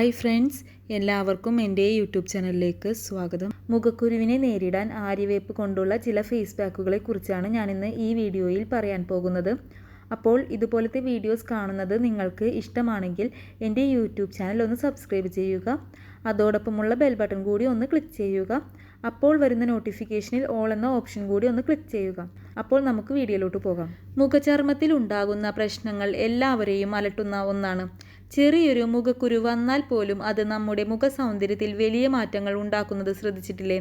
Hi friends എല്ലാവർക്കും എന്റെ YouTube ചാനലിലേക്ക് സ്വാഗതം. മുഖക്കുരുവിനെ നേരിടാൻ ആര്യവേപ്പ് കൊണ്ടുള്ള ചില ഫേസ് പാക്കുകളെ കുറിച്ചാണ് ഞാനിന്ന് ഈ വീഡിയോയിൽ പറയാൻ പോകുന്നത്. അപ്പോൾ ഇതുപോലത്തെ വീഡിയോസ് കാണുന്നത് നിങ്ങൾക്ക് ഇഷ്ടമാണെങ്കിൽ എന്റെ യൂട്യൂബ് ചാനൽ ഒന്ന് സബ്സ്ക്രൈബ് ചെയ്യുക. അതോടൊപ്പമുള്ള ബെൽ ബട്ടൺ കൂടി ഒന്ന് ക്ലിക്ക് ചെയ്യുക. അപ്പോൾ വരുന്ന നോട്ടിഫിക്കേഷനിൽ ഓൾ എന്ന ഓപ്ഷൻ കൂടി ഒന്ന് ക്ലിക്ക് ചെയ്യുക. അപ്പോൾ നമുക്ക് വീഡിയോയിലോട്ട് പോകാം. മുഖചർമ്മത്തിൽ ഉണ്ടാകുന്ന പ്രശ്നങ്ങൾ എല്ലാവരെയും അലട്ടുന്ന ഒന്നാണ്. ചെറിയൊരു മുഖക്കുരു വന്നാൽ പോലും അത് നമ്മുടെ മുഖ സൗന്ദര്യത്തിൽ വലിയ മാറ്റങ്ങൾ ഉണ്ടാക്കുന്നത് ശ്രദ്ധിച്ചിട്ടില്ലേ?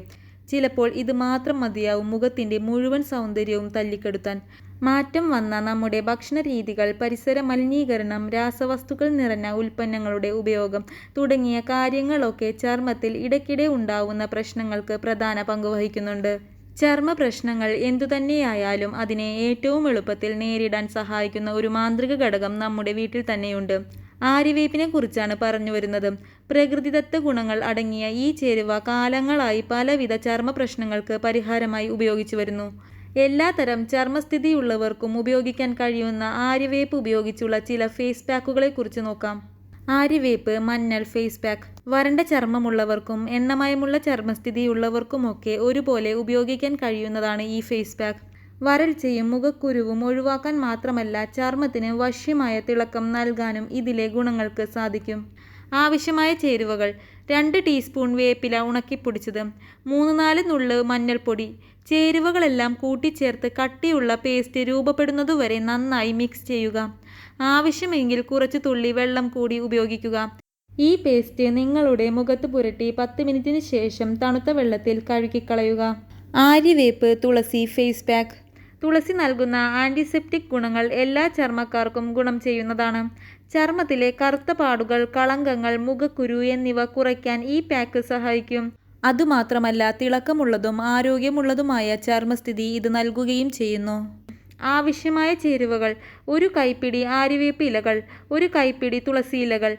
ചിലപ്പോൾ ഇത് മാത്രം മതിയാവും മുഖത്തിന്റെ മുഴുവൻ സൗന്ദര്യവും തല്ലിക്കെടുത്താൻ. മാറ്റം വന്ന നമ്മുടെ ഭക്ഷണ രീതികൾ പരിസര മലിനീകരണം രാസവസ്തുക്കൾ നിറഞ്ഞ ഉൽപ്പന്നങ്ങളുടെ ഉപയോഗം തുടങ്ങിയ കാര്യങ്ങളൊക്കെ ചർമ്മത്തിൽ ഇടയ്ക്കിടെ ഉണ്ടാവുന്ന പ്രശ്നങ്ങൾക്ക് പ്രധാന പങ്കുവഹിക്കുന്നുണ്ട് ചർമ്മ പ്രശ്നങ്ങൾ എന്തുതന്നെയായാലും അതിനെ ഏറ്റവും എളുപ്പത്തിൽ നേരിടാൻ സഹായിക്കുന്ന ഒരു മാന്ത്രിക ഘടകം നമ്മുടെ വീട്ടിൽ തന്നെയുണ്ട്. ആര്യവേപ്പിനെ കുറിച്ചാണ് പറഞ്ഞു വരുന്നത്. പ്രകൃതിദത്ത ഗുണങ്ങൾ അടങ്ങിയ ഈ ചേരുവ കാലങ്ങളായി പലവിധ ചർമ്മ പ്രശ്നങ്ങൾക്ക് പരിഹാരമായി ഉപയോഗിച്ചു വരുന്നു. എല്ലാത്തരം ചർമ്മസ്ഥിതിയുള്ളവർക്കും ഉപയോഗിക്കാൻ കഴിയുന്ന ആര്യവേപ്പ് ഉപയോഗിച്ചുള്ള ചില ഫേസ് പാക്കുകളെ കുറിച്ച് നോക്കാം. ആര്യവേപ്പ് മഞ്ഞൾ ഫേസ് പാക്ക്. വരണ്ട ചർമ്മമുള്ളവർക്കും എണ്ണമയമുള്ള ചർമ്മസ്ഥിതിയുള്ളവർക്കുമൊക്കെ ഒരുപോലെ ഉപയോഗിക്കാൻ കഴിയുന്നതാണ് ഈ ഫേസ് പാക്ക്. വരൾച്ചയും മുഖക്കുരുവും ഒഴിവാക്കാൻ മാത്രമല്ല ചർമ്മത്തിന് വശ്യമായ തിളക്കം നൽകാനും ഇതിലെ ഗുണങ്ങൾക്ക് സാധിക്കും. ആവശ്യമായ ചേരുവകൾ രണ്ട് ടീസ്പൂൺ വേപ്പില ഉണക്കിപ്പൊടിച്ചത് മൂന്ന് നാല് നുള്ള് മഞ്ഞൾപ്പൊടി. ചേരുവകളെല്ലാം കൂട്ടിച്ചേർത്ത് കട്ടിയുള്ള പേസ്റ്റ് രൂപപ്പെടുന്നതുവരെ നന്നായി മിക്സ് ചെയ്യുക. ആവശ്യമെങ്കിൽ കുറച്ച് തുള്ളി വെള്ളം കൂടി ഉപയോഗിക്കുക. ഈ പേസ്റ്റ് നിങ്ങളുടെ മുഖത്ത് പുരട്ടി പത്ത് മിനിറ്റിന് ശേഷം തണുത്ത വെള്ളത്തിൽ കഴുകിക്കളയുക. ആര്യവേപ്പ് തുളസി ഫേസ് പാക്ക് തുളസി നൽകുന്ന ആന്റിസെപ്റ്റിക് ഗുണങ്ങൾ എല്ലാ ചർമ്മക്കാർക്കും ഗുണം ചെയ്യുന്നതാണ്. ചർമ്മത്തിലെ കറുത്ത പാടുകൾ കളങ്കങ്ങൾ മുഖക്കുരു എന്നിവ കുറയ്ക്കാൻ ഈ പാക്ക് സഹായിക്കും. അതുമാത്രമല്ല തിളക്കമുള്ളതും ആരോഗ്യമുള്ളതുമായ ചർമ്മസ്ഥിതി ഇത് നൽകുകയും ചെയ്യുന്നു. ആവശ്യമായ ചേരുവകൾ ഒരു കൈപ്പിടി ആര്യവേപ്പ് ഇലകൾ ഒരു കൈപ്പിടി തുളസി ഇലകൾ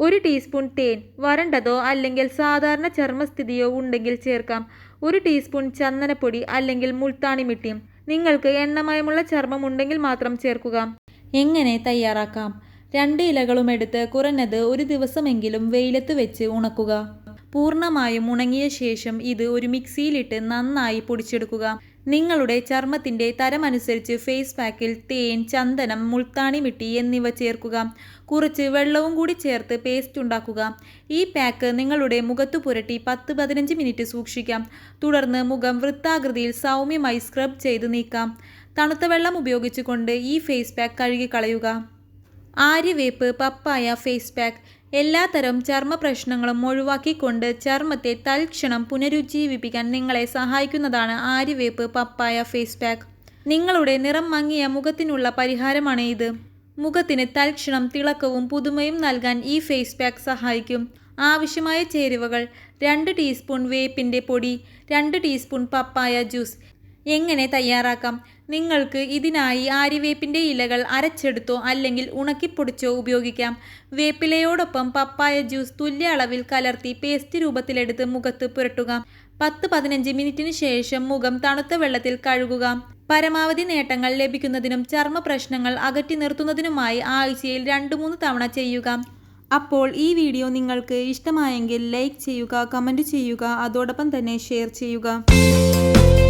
ഒരു ടീസ്പൂൺ തേൻ വരണ്ടതോ അല്ലെങ്കിൽ സാധാരണ ചർമ്മസ്ഥിതിയോ ഉണ്ടെങ്കിൽ ചേർക്കാം. ഒരു ടീസ്പൂൺ ചന്ദനപ്പൊടി അല്ലെങ്കിൽ മുൾത്താണി മിട്ടി നിങ്ങൾക്ക് എണ്ണമയമുള്ള ചർമ്മം ഉണ്ടെങ്കിൽ മാത്രം ചേർക്കുക. എങ്ങനെ തയ്യാറാക്കാം? രണ്ട് ഇലകളും എടുത്ത് കുറഞ്ഞത് ഒരു ദിവസമെങ്കിലും വെയിലത്ത് വെച്ച് ഉണക്കുക. പൂർണമായും ഉണങ്ങിയ ശേഷം ഇത് ഒരു മിക്സിയിലിട്ട് നന്നായി പൊടിച്ചെടുക്കുക. നിങ്ങളുടെ ചർമ്മത്തിന്റെ തരമനുസരിച്ച് ഫേസ് പാക്കിൽ തേൻ ചന്ദനം മുൾത്താണി മിട്ടി എന്നിവ ചേർക്കുക. കുറച്ച് വെള്ളവും കൂടി ചേർത്ത് പേസ്റ്റ് ഉണ്ടാക്കുക. ഈ പാക്ക് നിങ്ങളുടെ മുഖത്ത് പുരട്ടി പത്ത് പതിനഞ്ച് മിനിറ്റ് സൂക്ഷിക്കാം. തുടർന്ന് മുഖം വൃത്താകൃതിയിൽ സൗമ്യമായി സ്ക്രബ് ചെയ്ത് നീക്കാം. തണുത്ത വെള്ളം ഉപയോഗിച്ചുകൊണ്ട് ഈ ഫേസ് പാക്ക് കഴുകിക്കളയുക. ആര്യവേപ്പ് പപ്പായ ഫേസ് പാക്ക് എല്ലാത്തരം ചർമ്മ പ്രശ്നങ്ങളും ഒഴിവാക്കിക്കൊണ്ട് ചർമ്മത്തെ തൽക്ഷണം പുനരുജ്ജീവിപ്പിക്കാൻ നിങ്ങളെ സഹായിക്കുന്നതാണ് ആര്യവേപ്പ് പപ്പായ ഫേസ് പാക്ക് നിങ്ങളുടെ നിറം മങ്ങിയ മുഖത്തിനുള്ള പരിഹാരമാണ് ഇത്. മുഖത്തിന് തൽക്ഷണം തിളക്കവും പുതുമയും നൽകാൻ ഈ ഫേസ് പാക്ക് സഹായിക്കും. ആവശ്യമായ ചേരുവകൾ രണ്ട് ടീസ്പൂൺ വേപ്പിന്റെ പൊടി രണ്ട് ടീസ്പൂൺ പപ്പായ ജ്യൂസ് എങ്ങനെ തയ്യാറാക്കാം? നിങ്ങൾക്ക് ഇതിനായി ആര്യവേപ്പിന്റെ ഇലകൾ അരച്ചെടുത്തോ അല്ലെങ്കിൽ ഉണക്കിപ്പൊടിച്ചോ ഉപയോഗിക്കാം. വേപ്പിലയോടൊപ്പം പപ്പായ ജ്യൂസ് തുല്യ അളവിൽ കലർത്തി പേസ്റ്റ് രൂപത്തിലെടുത്ത് മുഖത്ത് പുരട്ടുക. പത്ത് പതിനഞ്ച് മിനിറ്റിന് ശേഷം മുഖം തണുത്ത വെള്ളത്തിൽ കഴുകുക. പരമാവധി നേട്ടങ്ങൾ ലഭിക്കുന്നതിനും ചർമ്മ പ്രശ്നങ്ങൾ അകറ്റി നിർത്തുന്നതിനുമായി ആഴ്ചയിൽ രണ്ട് മൂന്ന് തവണ ചെയ്യുക. അപ്പോൾ ഈ വീഡിയോ നിങ്ങൾക്ക് ഇഷ്ടമായെങ്കിൽ ലൈക്ക് ചെയ്യുക കമന്റ് ചെയ്യുക അതോടൊപ്പം തന്നെ ഷെയർ ചെയ്യുക.